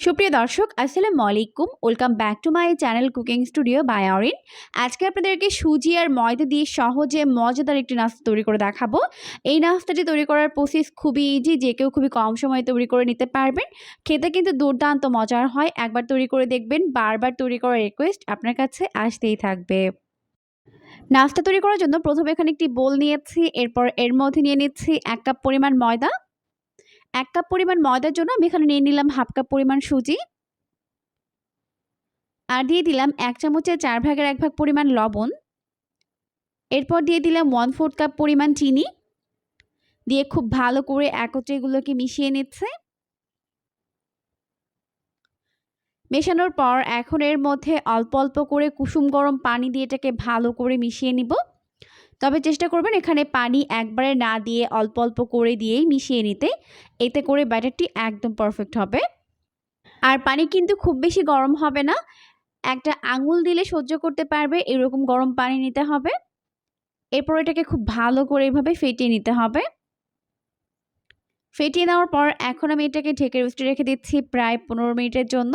সুপ্রিয় দর্শক, আসসালামু আলাইকুম। Welcome back to my channel cooking studio by Arin আজকে আপনাদেরকে সুজি আর ময়দা দিয়ে সহজে মজাদার একটি নাস্তা তৈরি করে দেখাবো। এই নাস্তাটি তৈরি করার প্রসেস খুবই ইজি যে কেউ খুবই কম সময়ে তৈরি করে নিতে পারবেন। খেতে কিন্তু দুর্দান্ত মজার হয়। একবার তৈরি করে দেখবেন, বারবার তৈরি করার রিকোয়েস্ট আপনার কাছে আসতেই থাকবে। নাস্তা তৈরি করার জন্য প্রথমে এখানে একটি বোল নিয়েছি, এরপর এর মধ্যে নিয়ে নিচ্ছি এক কাপ পরিমাণ ময়দা। এক কাপ পরিমাণ ময়দার জন্য আমি এখানে নিয়ে নিলাম হাফ কাপ পরিমাণ সুজি। আর দিয়ে দিলাম এক চামচের চার ভাগের এক ভাগ পরিমাণ লবণ। এরপর দিয়ে দিলাম ওয়ান ফোর্থ কাপ পরিমাণ চিনি। দিয়ে খুব ভালো করে একত্রে এগুলোকে মিশিয়ে নিচ্ছে। মেশানোর পর এখন এর মধ্যে অল্প অল্প করে কুসুম গরম পানি দিয়ে এটাকে ভালো করে মিশিয়ে নিব। তবে চেষ্টা করবেন এখানে পানি একবারে না দিয়ে অল্প অল্প করে দিয়েই মিশিয়ে নিতে। এতে করে ব্যাটারটি একদম পারফেক্ট হবে। আর পানি কিন্তু খুব বেশি গরম হবে না। একটা আঙুল দিলে সহ্য করতে পারবে, এরকম গরম পানি নিতে হবে। এরপর এটাকে খুব ভালো করে এভাবে ফেটিয়ে নিতে হবে। ফেটিয়ে নেওয়ার পর এখন আমি এটাকে ঢেকে রোস্টে রেখে দিচ্ছি প্রায় পনেরো মিনিটের জন্য।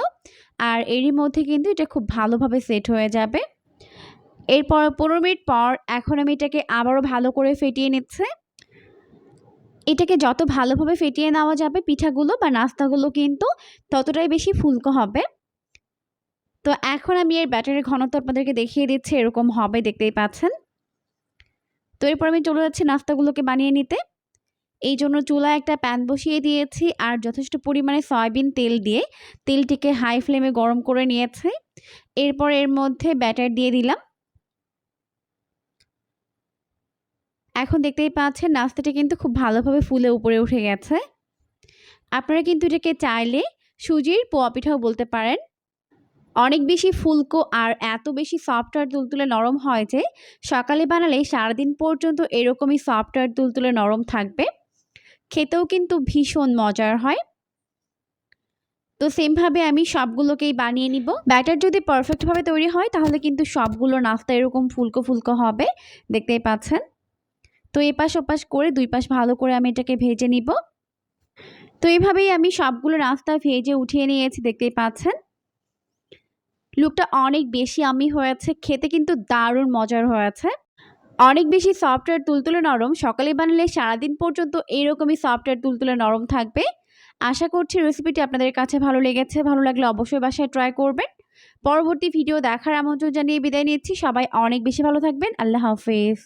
আর এরই মধ্যে কিন্তু এটা খুব ভালোভাবে সেট হয়ে যাবে। এরপর পনেরো মিনিট পর এখন আমি এটাকে আবারও ভালো করে ফেটিয়ে নিচ্ছে। এটাকে যত ভালোভাবে ফেটিয়ে নেওয়া যাবে পিঠাগুলো বা নাস্তাগুলো কিন্তু ততটাই বেশি ফুলকো হবে। তো এখন আমি এর ব্যাটারের ঘনত্ব আপনাদেরকে দেখিয়ে দিচ্ছি, এরকম হবে, দেখতেই পাচ্ছেন। তো এরপর আমি চলে যাচ্ছি নাস্তাগুলোকে বানিয়ে নিতে। এই জন্য চুলায় একটা প্যান বসিয়ে দিয়েছি আর যথেষ্ট পরিমাণে সয়াবিন তেল দিয়ে তেলটিকে হাই ফ্লেমে গরম করে নিয়েছে। এরপর এর মধ্যে ব্যাটার দিয়ে দিলাম। এখন দেখতেই পাচ্ছেন নাস্তাটা কিন্তু খুব ভালোভাবে ফুলে উপরে উঠে গেছে। আপনারা কিন্তু এটাকে চাইলে সুজির পোয়া পিঠাও বলতে পারেন। অনেক বেশি ফুলকো আর এত বেশি সফটওয়্যার তুলতুলে নরম হয় যে, সকালে বানালে সারাদিন পর্যন্ত এরকমই সফটওয়্যার তুলতুলে নরম থাকবে। খেতেও কিন্তু ভীষণ মজার হয়। তো সেমভাবে আমি সবগুলোকেই বানিয়ে নিব। ব্যাটার যদি পারফেক্টভাবে তৈরি হয়, তাহলে কিন্তু সবগুলো নাস্তা এরকম ফুলকো ফুলকো হবে। দেখতেই পাচ্ছেন। তো এপাশ ওপাশ করে দুই পাশ ভালো করে আমি এটাকে ভেজে নিব। তো এইভাবেই আমি সবগুলো নাস্তা ভেজে উঠিয়ে নিয়েছি, দেখতেই পাচ্ছেন। লুকটা অনেক বেশি আমি হয়েছে, খেতে কিন্তু দারুণ মজার হয়েছে। অনেক বেশি সফটওয়্যার তুলতুলে নরম, সকালে বানালে সারাদিন পর্যন্ত এইরকমই সফটওয়্যার তুলতুলে নরম থাকবে। আশা করছি রেসিপিটি আপনাদের কাছে ভালো লেগেছে, ভালো লাগলে অবশ্যই বাসায় ট্রাই করবেন। পরবর্তী ভিডিও দেখার আমন্ত্রণ জানিয়ে বিদায় নিচ্ছি, সবাই অনেক বেশি ভালো থাকবেন, আল্লাহ হাফেজ।